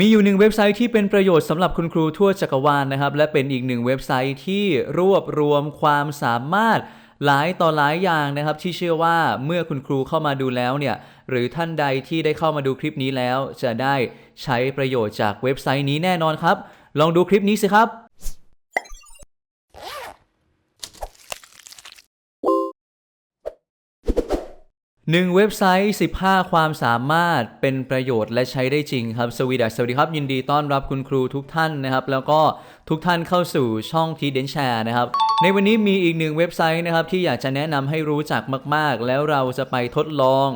มีอยู่หนึ่งเว็บไซต์ที่เป็นประโยชน์สำหรับคุณครูทั่วจักรวาลนะครับ และเป็นอีกหนึ่งเว็บไซต์ที่รวบรวมความสามารถหลายต่อหลายอย่างนะครับ ที่เชื่อว่าเมื่อคุณครูเข้ามาดูแล้วเนี่ยหรือท่านใดที่ได้เข้ามาดูคลิปนี้แล้ว จะได้ใช้ประโยชน์จากเว็บไซต์นี้แน่นอนครับ ลองดูคลิปนี้สิครับ หนึ่งเว็บไซต์ 15 ความสามารถเป็นประโยชน์และใช้ได้จริงครับสวีดัสสวัสดีครับ ยินดีต้อนรับคุณครูทุกท่านนะครับ แล้วก็ทุกท่านเข้าสู่ช่องทีเดนแชร์นะครับ ในวันนี้มีอีกหนึ่งเว็บไซต์นะครับ ที่อยากจะแนะนำให้รู้จักมาก ๆ แล้วเราจะไปทดลอง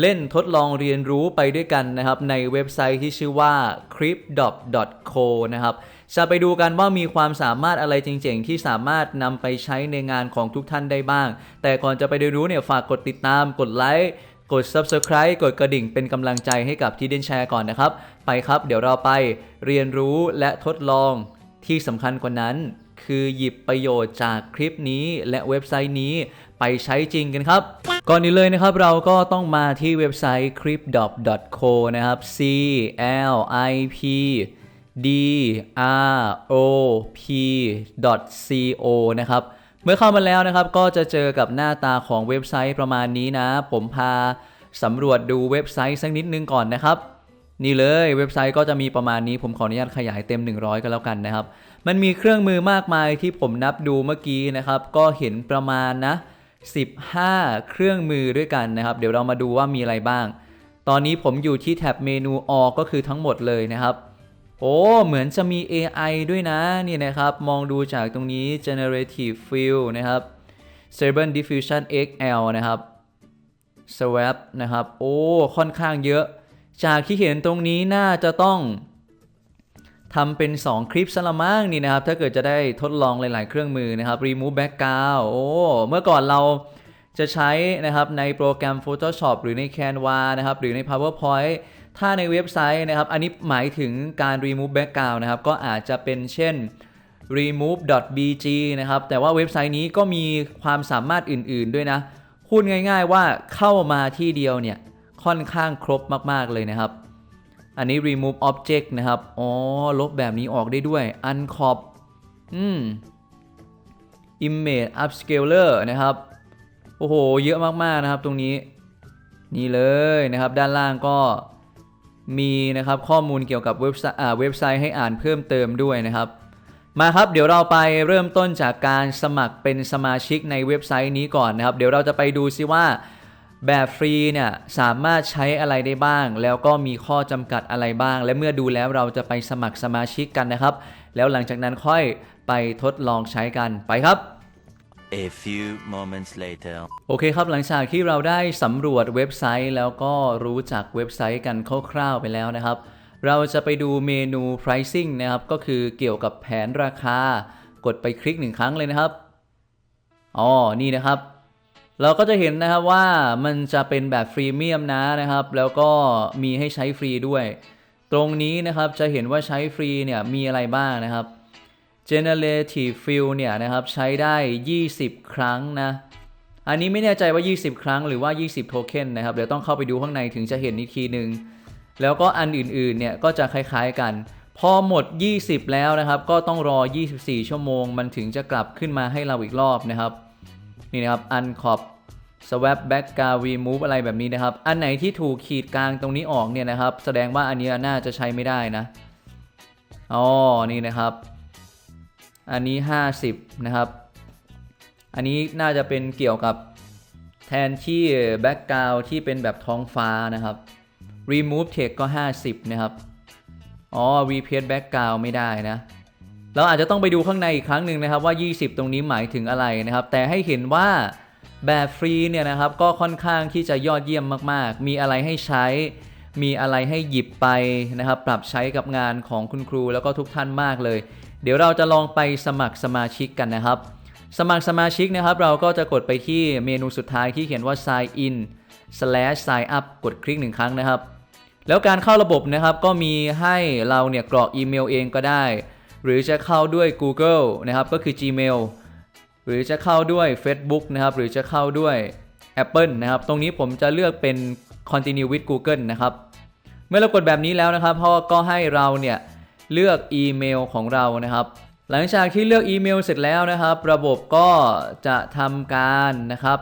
เล่นทดลองเรียนรู้ไปด้วยกันนะครับ ในเว็บไซต์ที่ชื่อว่า c r i p d o t c o นะครับ จะไปดูกันว่ามีความสามารถอะไรเจ๋งๆ ที่สามารถนำไปใช้ในงานของทุกท่านได้บ้าง แต่ก่อนจะไปเรียนรู้เนี่ยฝากกดติดตาม กดไลค์ กด Subscribe กดกระดิ่งเป็นกำลังใจให้กับที่เดนแชร์ก่อนนะครับ ไปครับ เดี๋ยวเราไปเรียนรู้และทดลองที่สำคัญกว่านั้น คือหยิบประโยชน์จากคลิปนี้และเว็บไซต์นี้ไปใช้จริงกันครับ ก่อนนี้เลยนะครับเราก็ต้องมาที่เว็บไซต์ c r y p d o p c o นะครับ c l i p d r o p co นะครับ เมื่อเข้ามาแล้วนะครับ ก็จะเจอกับหน้าตาของเว็บไซต์ประมาณนี้นะ ผมพาสำรวจดูเว็บไซต์สักนิดนึงก่อนนะครับ นี่เลยเว็บไซต์ก็จะมีประมาณนี้ผมขออนุญาตขยายเต็ม 100 ก็แล้วกันนะครับ มันมีเครื่องมือมากมายที่ผมนับดูเมื่อกี้นะครับ ก็เห็นประมาณนะ 15 เครื่องมือด้วยกันนะครับ เดี๋ยวเรามาดูว่ามีอะไรบ้าง ตอนนี้ผมอยู่ที่แท็บเมนู All ก็คือทั้งหมดเลยนะครับ โอ้ เหมือนจะมี AI ด้วยนะ นี่นะครับ มองดูจากตรงนี้ generative fill นะครับ Stable diffusion XL นะครับ swap นะครับ โอ้ ค่อนข้างเยอะ จากที่เห็นตรงนี้น่าจะต้องทำเป็น 2 คลิปสละมั้งนี่นะครับ ถ้าเกิดจะได้ทดลองหลาย ๆ เครื่องมือนะครับ remove background โอ้ เมื่อก่อนเราจะใช้นะครับในโปรแกรม Photoshop หรือใน Canva นะครับ หรือใน PowerPoint ถ้าในเว็บไซต์นะครับ อันนี้หมายถึงการ remove background นะครับ ก็อาจจะเป็นเช่น remove.bg นะครับ แต่ว่าเว็บไซต์นี้ก็มีความสามารถอื่นๆด้วยนะ พูดง่ายๆว่าเข้ามาที่เดียวเนี่ย ค่อนข้างครบมากๆเลยนะครับ อันนี้ remove object นะครับ อ๋อ ลบแบบนี้ออกได้ด้วย uncrop อืม image upscaler นะครับ โอ้โห เยอะมากๆนะครับตรงนี้ นี่เลยนะครับ ด้านล่างก็ มีนะครับข้อมูลเกี่ยวกับเว็บไซต์เว็บไซต์ให้อ่านเพิ่มเติมด้วยนะครับ มาครับเดี๋ยวเราไปเริ่มต้นจากการสมัครเป็นสมาชิกในเว็บไซต์นี้ก่อนนะครับ เดี๋ยวเราจะไปดูซิว่าแบบฟรีเนี่ยสามารถใช้อะไรได้บ้าง แล้วก็มีข้อจำกัดอะไรบ้าง และเมื่อดูแล้วเราจะไปสมัครสมาชิกกันนะครับ แล้วหลังจากนั้นค่อยไปทดลองใช้กันไปครับ A few moments later. โอเคครับหลังจากที่เราได้สำรวจเว็บไซต์ แล้วก็รู้จักเว็บไซต์กันคร่าวๆไปแล้วนะครับ เราจะไปดูเมนู pricing นะครับ ก็คือเกี่ยวกับแผนราคา กดไปคลิกหนึ่งครั้งเลยนะครับ อ๋อ นี่นะครับ เราก็จะเห็นนะครับว่ามันจะเป็นแบบฟรีเมียมนะนะครับ แล้วก็มีให้ใช้ฟรีด้วย ตรงนี้นะครับจะเห็นว่าใช้ฟรีเนี่ยมีอะไรบ้างนะครับ generative fill เนี่ยนะครับใช้ได้ 20 ครั้งนะ อันนี้ไม่แน่ใจว่า 20 ครั้งหรือว่า 20 โทเค็นนะครับ เดี๋ยวต้องเข้าไปดูข้างในถึงจะเห็นอีกทีหนึ่งแล้วก็อันอื่นๆ เนี่ยก็จะคล้ายๆกัน พอหมด 20 แล้วนะครับ ก็ต้องรอ 24 ชั่วโมง มันถึงจะกลับขึ้นมาให้เราอีกรอบนะครับ นี่นะครับ uncrop swap back g a r remove อะไรแบบนี้นะครับ อันไหนที่ถูกขีดกลางตรงนี้ออกเนี่ยนะครับ แสดงว่าอันนี้น่าจะใช้ไม่ได้นะ อ๋อ นี่นะครับ อันนี้ 50 นะครับ อันนี้น่าจะเป็นเกี่ยวกับแทนที่ background ที่เป็นแบบท้องฟ้านะครับ remove text ก็ 50 นะครับ อ๋อ replace background ไม่ได้นะ เราอาจจะต้องไปดูข้างในอีกครั้งหนึ่งนะครับว่า 20 ตรงนี้หมายถึงอะไรนะครับ แต่ให้เห็นว่าแบบฟรีเนี่ยนะครับ ก็ค่อนข้างที่จะยอดเยี่ยมมาก ๆ มีอะไรให้ใช้ มีอะไรให้หยิบไปนะครับ ปรับใช้กับงานของคุณครูแล้วก็ทุกท่านมากเลย เดี๋ยวเราจะลองไปสมัครสมาชิกกันนะครับ สมัครสมาชิกนะครับ เราก็จะกดไปที่เมนูสุดท้ายที่เขียนว่า sign in slash sign up กดคลิกหนึ่งครั้งนะครับ แล้วการเข้าระบบนะครับก็มีให้เราเนี่ยกรอกอีเมลเองก็ได้ หรือจะเข้าด้วย Google นะครับก็คือ Gmail หรือจะเข้าด้วย Facebook นะครับหรือจะเข้าด้วย Apple นะครับ ตรงนี้ผมจะเลือกเป็น Continue with Google นะครับ เมื่อเรากดแบบนี้แล้วนะครับพ่อก็ให้เราเนี่ย เลือกอีเมลของเรานะครับ หลังจากที่เลือกอีเมลเสร็จแล้วนะครับ ระบบก็จะทำการนะครับ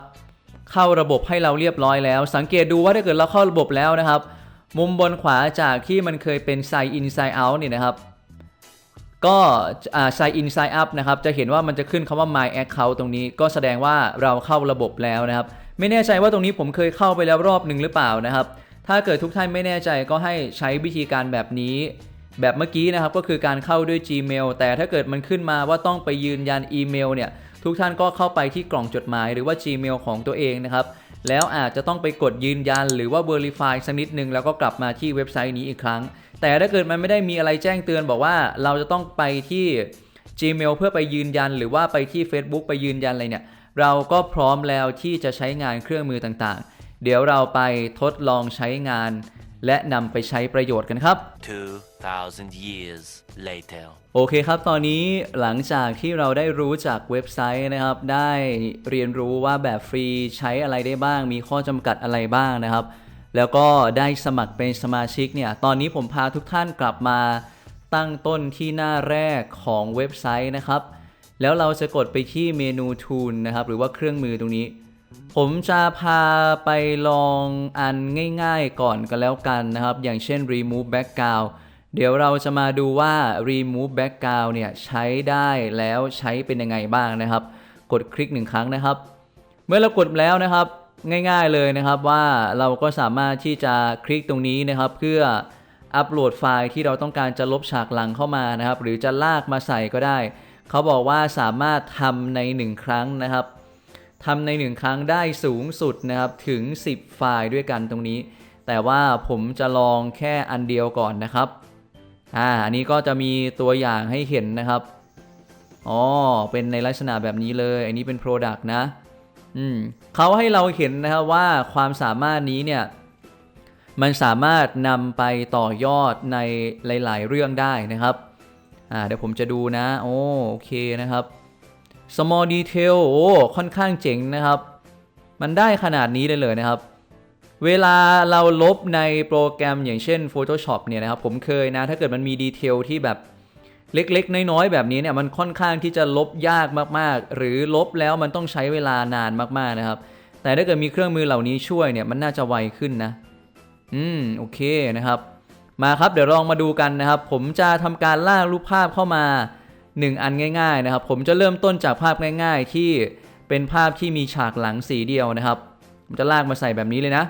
เข้าระบบให้เราเรียบร้อยแล้ว สังเกตดูว่าถ้าเกิดเราเข้าระบบแล้วนะครับ มุมบนขวาจากที่มันเคยเป็น sign in sign out เนี่ยนะครับ ก็อ่า sign in sign up นะครับ จะเห็นว่ามันจะขึ้นคำว่า my account ตรงนี้ ก็แสดงว่าเราเข้าระบบแล้วนะครับ ไม่แน่ใจว่าตรงนี้ผมเคยเข้าไปแล้วรอบหนึ่งหรือเปล่านะครับ ถ้าเกิดทุกท่านไม่แน่ใจก็ให้ใช้วิธีการแบบนี้ แบบเมื่อกี้นะครับก็คือการเข้าด้วย Gmail แต่ถ้าเกิดมันขึ้นมาว่าต้องไปยืนยันอีเมลเนี่ยทุกท่านก็เข้าไปที่กล่องจดหมายหรือว่า Gmail ของตัวเองนะครับแล้วอาจจะต้องไปกดยืนยันหรือว่า Verify สักนิดนึงแล้วก็กลับมาที่เว็บไซต์นี้อีกครั้ง แต่ถ้าเกิดมันไม่ได้มีอะไรแจ้งเตือนบอกว่าเราจะต้องไปที่ Gmail เพื่อไปยืนยัน หรือว่าไปที่ Facebook ไปยืนยันอะไรเนี่ยเราก็พร้อมแล้วที่จะใช้งานเครื่องมือต่างๆ เดี๋ยวเราไปทดลองใช้งาน และนำไปใช้ประโยชน์กันครับ 2,000 years later. โอเคครับ ตอนนี้หลังจากที่เราได้รู้จากเว็บไซต์นะครับ ได้เรียนรู้ว่าแบบฟรีใช้อะไรได้บ้าง มีข้อจำกัดอะไรบ้างนะครับ แล้วก็ได้สมัครเป็นสมาชิกเนี่ย ตอนนี้ผมพาทุกท่านกลับมาตั้งต้นที่หน้าแรกของเว็บไซต์นะครับ แล้วเราจะกดไปที่เมนู Tool นะครับ หรือว่าเครื่องมือตรงนี้ ผมจะพาไปลองอันง่ายๆก่อนกันแล้วกันนะครับ อย่างเช่น remove background เดี๋ยวเราจะมาดูว่า remove background เนี่ยใช้ได้แล้วใช้เป็นยังไงบ้างนะครับ กดคลิกหนึ่งครั้งนะครับ เมื่อเรากดแล้วนะครับง่ายๆเลยนะครับว่าเราก็สามารถที่จะคลิกตรงนี้นะครับ เพื่ออัปโหลดไฟล์ที่เราต้องการจะลบฉากหลังเข้ามานะครับ หรือจะลากมาใส่ก็ได้ เขาบอกว่าสามารถทำใน 1 ครั้งนะครับ ทำใน1ครั้งได้สูงสุดนะครับถึง 10 ไฟล์ด้วยกันตรงนี้ แต่ว่าผมจะลองแค่อันเดียวก่อนนะครับอ่าอันนี้ก็จะมีตัวอย่างให้เห็นนะครับอ๋อเป็นในลักษณะแบบนี้เลย อันนี้เป็น Product นะอืมเขาให้เราเห็นนะครับว่าความสามารถนี้เนี่ยมันสามารถนำไปต่อยอดในหลาย ๆ เรื่องได้นะครับ อ่า เดี๋ยวผมจะดูนะ โอโอเคนะครับ small detail โอ้ค่อนข้างเจ๋งนะครับ มันได้ขนาดนี้เลยเลยนะครับ เวลาเราลบในโปรแกรมอย่างเช่น Photoshop เนี่ยนะครับ ผมเคยนะ ถ้าเกิดมันมีดีเทลที่แบบเล็กๆ น้อยๆ แบบนี้เนี่ยมันค่อนข้างที่จะลบยากมากๆ หรือลบแล้วมันต้องใช้เวลานานมากๆนะครับ แต่ถ้าเกิดมีเครื่องมือเหล่านี้ช่วยเนี่ยมันน่าจะไวขึ้นนะ อืมโอเคนะครับ มาครับเดี๋ยวลองมาดูกันนะครับ ผมจะทำการลากรูปภาพเข้ามา 1 อันง่าย ๆนะครับ ผมจะเริ่มต้นจากภาพง่าย ๆ ที่เป็นภาพที่มีฉากหลังสีเดียวนะครับผมจะลากมาใส่แบบนี้เลยนะ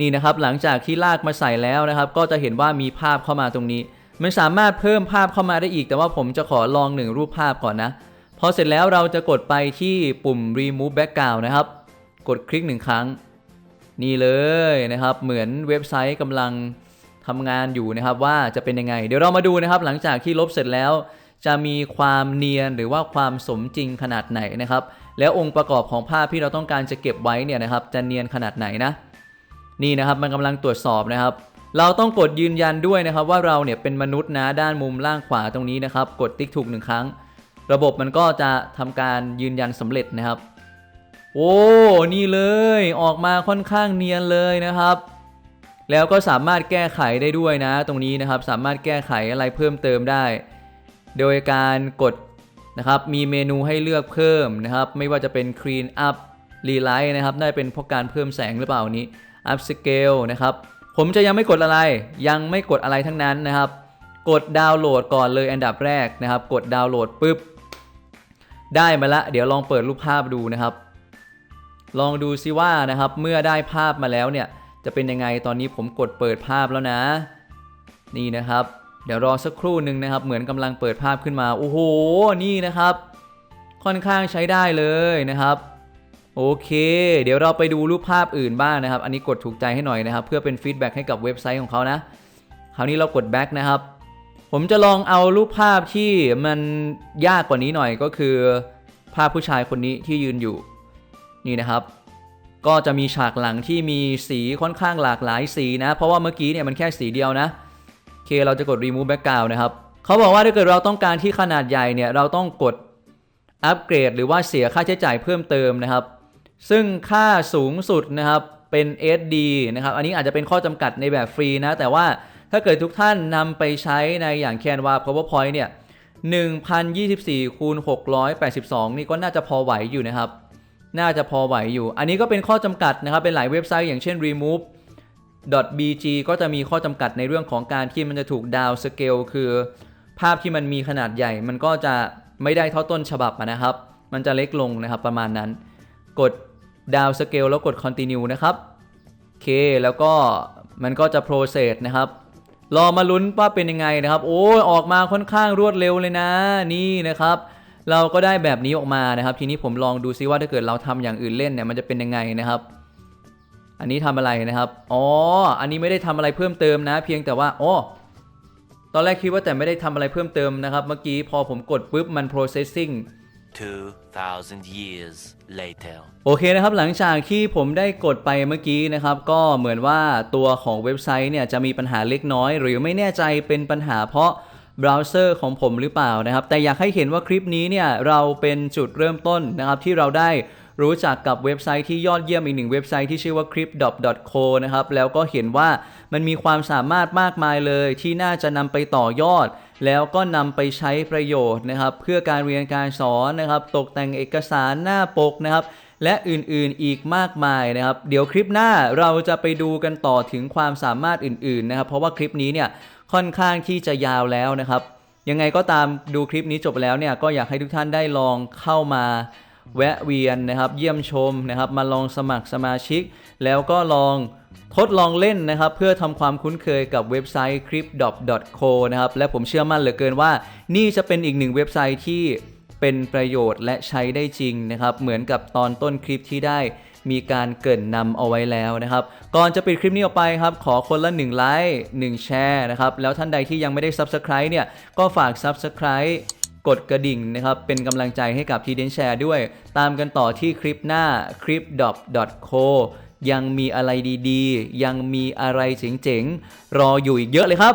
นี่นะครับหลังจากที่ลากมาใส่แล้วนะครับ ก็จะเห็นว่ามีภาพเข้ามาตรงนี้ มันสามารถเพิ่มภาพเข้ามาได้อีก แต่ว่าผมจะขอลองหนึ่งรูปภาพก่อนนะพอเสร็จแล้วเราจะกดไปที่ปุ่ม remove background นะครับ กดคลิกหนึ่งครั้ง นี่เลยนะครับ เหมือนเว็บไซต์กำลัง ทำงานอยู่นะครับว่าจะเป็นยังไง เดี๋ยวเรามาดูนะครับ หลังจากที่ลบเสร็จแล้ว จะมีความเนียนหรือว่าความสมจริงขนาดไหนนะครับ แล้วองค์ประกอบของภาพที่เราต้องการจะเก็บไว้เนี่ยนะครับ จะเนียนขนาดไหนนะ นี่นะครับมันกำลังตรวจสอบนะครับ เราต้องกดยืนยันด้วยนะครับ ว่าเราเนี่ยเป็นมนุษย์นะด้านมุมล่างขวาตรงนี้นะครับ กดติ๊กถูกหนึ่งครั้ง ระบบมันก็จะทำการยืนยันสำเร็จนะครับ โอ้นี่เลยออกมาค่อนข้างเนียนเลยนะครับ แล้วก็สามารถแก้ไขได้ด้วยนะ ตรงนี้นะครับสามารถแก้ไขอะไรเพิ่มเติมได้ โดยการกดนะครับมีเมนูให้เลือกเพิ่มนะครับ ไม่ว่าจะเป็น clean up relight นะครับได้เป็นเพราะการเพิ่มแสงหรือเปล่านี้ up scale นะครับ ผมจะยังไม่กดอะไร ยังไม่กดอะไรทั้งนั้นนะครับ กดดาวน์โหลดก่อนเลยอันดับแรกนะครับ กดดาวน์โหลดปุ๊บได้มาละ เดี๋ยวลองเปิดรูปภาพดูนะครับ ลองดูซิว่านะครับเมื่อได้ภาพมาแล้วเนี่ย จะเป็นยังไงตอนนี้ผมกดเปิดภาพแล้วนะ นี่นะครับ เดี๋ยวรอสักครู่หนึ่งนะครับ เหมือนกำลังเปิดภาพขึ้นมาโอ้โหนี่นะครับ ค่อนข้างใช้ได้เลยนะครับโอเค เดี๋ยวเราไปดูรูปภาพอื่นบ้างนะครับ อันนี้กดถูกใจให้หน่อยนะครับ เพื่อเป็นฟีดแบ็กให้กับเว็บไซต์ของเขานะ คราวนี้เรากด back นะครับ ผมจะลองเอารูปภาพที่มันยากกว่านี้หน่อยก็คือ ภาพผู้ชายคนนี้ที่ยืนอยู่ นี่นะครับ ก็จะมีฉากหลังที่มีสีค่อนข้างหลากหลายสีนะ เพราะว่าเมื่อกี้เนี่ยมันแค่สีเดียวนะโอเคเราจะกด remove background นะครับเขาบอกว่าถ้าเกิดเราต้องการที่ขนาดใหญ่เนี่ยเราต้องกดอัปเกรดหรือว่าเสียค่าใช้จ่ายเพิ่มเติมนะครับ ซึ่งค่าสูงสุดนะครับเป็น SD นะครับ อันนี้อาจจะเป็นข้อจำกัดในแบบฟรีนะ แต่ว่าถ้าเกิดทุกท่านนำไปใช้ในอย่าง Canva PowerPoint เนี่ย 1024คูณ682 นี่ก็น่าจะพอไหวอยู่นะครับ น่าจะพอไหวอยู่ อันนี้ก็เป็นข้อจำกัดนะครับ เป็นหลายเว็บไซต์อย่างเช่น remove .bg ก็จะมีข้อจำกัดในเรื่องของการที่มันจะถูกดาวสเกลคือ ภาพที่มันมีขนาดใหญ่ มันก็จะไม่ได้เท่าต้นฉบับนะครับ มันจะเล็กลงนะครับประมาณนั้น กดดาวสเกลแล้วกด continue นะครับโอเค แล้วก็มันก็จะ process นะครับ รอมาลุ้นว่าเป็นยังไงนะครับ โอ้ยออกมาค่อนข้างรวดเร็วเลยนะ นี่นะครับ เราก็ได้แบบนี้ออกมานะครับ ทีนี้ผมลองดูซิว่าถ้าเกิดเราทำอย่างอื่นเล่นเนี่ยมันจะเป็นยังไงนะครับ อันนี้ทำอะไรนะครับอ๋ออันนี้ไม่ได้ทำอะไรเพิ่มเติมนะ เพียงแต่ว่าอ๋อตอนแรกคิดว่าแต่ไม่ได้ทำอะไรเพิ่มเติมนะครับ เมื่อกี้พอผมกดปุ๊บมัน processing 2,000 years later. โอเคนะครับหลังจากที่ผมได้กดไปเมื่อกี้นะครับ ก็เหมือนว่าตัวของเว็บไซต์เนี่ยจะมีปัญหาเล็กน้อย หรือไม่แน่ใจเป็นปัญหาเพราะ เบราว์เซอร์ของผมหรือเปล่านะครับ แต่อยากให้เห็นว่าคลิปนี้เนี่ยเราเป็นจุดเริ่มต้นนะครับที่เราได้รู้จักกับเว็บไซต์ที่ยอดเยี่ยมอีกหนึ่งเว็บไซต์ที่ชื่อว่า cryptdop.co นะครับ แล้วก็เห็นว่ามันมีความสามารถมากมายเลยที่น่าจะนำไปต่อยอด แล้วก็นำไปใช้ประโยชน์นะครับ เพื่อการเรียนการสอนนะครับ ตกแต่งเอกสารหน้าปกนะครับและอื่นๆอีกมากมายนะครับ เดี๋ยวคลิปหน้าเราจะไปดูกันต่อถึงความสามารถอื่นๆนะครับ เพราะว่าคลิปนี้เนี่ย ค่อนข้างที่จะยาวแล้วนะครับ ยังไงก็ตามดูคลิปนี้จบแล้วเนี่ยก็อยากให้ทุกท่านได้ลองเข้ามาแวะเวียนนะครับ เยี่ยมชมนะครับ มาลองสมัครสมาชิก แล้วก็ลองทดลองเล่นนะครับ เพื่อทำความคุ้นเคยกับเว็บไซต์ cryptdop.co นะครับ และผมเชื่อมั่นเหลือเกินว่า นี่จะเป็นอีกหนึ่งเว็บไซต์ที่เป็นประโยชน์และใช้ได้จริงนะครับ เหมือนกับตอนต้นคลิปที่ได้ มีการเกินนำเอาไว้แล้วนะครับ ก่อนจะปิดคลิปนี้ออกไปครับ ขอคนละ1ไลค์1แชร์นะครับ แล้วท่านใดที่ยังไม่ได้ Subscribe เนี่ย ก็ฝาก Subscribe กดกระดิ่งนะครับ เป็นกำลังใจให้กับทีเดนแชร์ด้วย ตามกันต่อที่คลิปหน้า c r i p d o p c o ยังมีอะไรดีๆ ยังมีอะไรเจ๋งๆ รออยู่อีกเยอะเลยครับ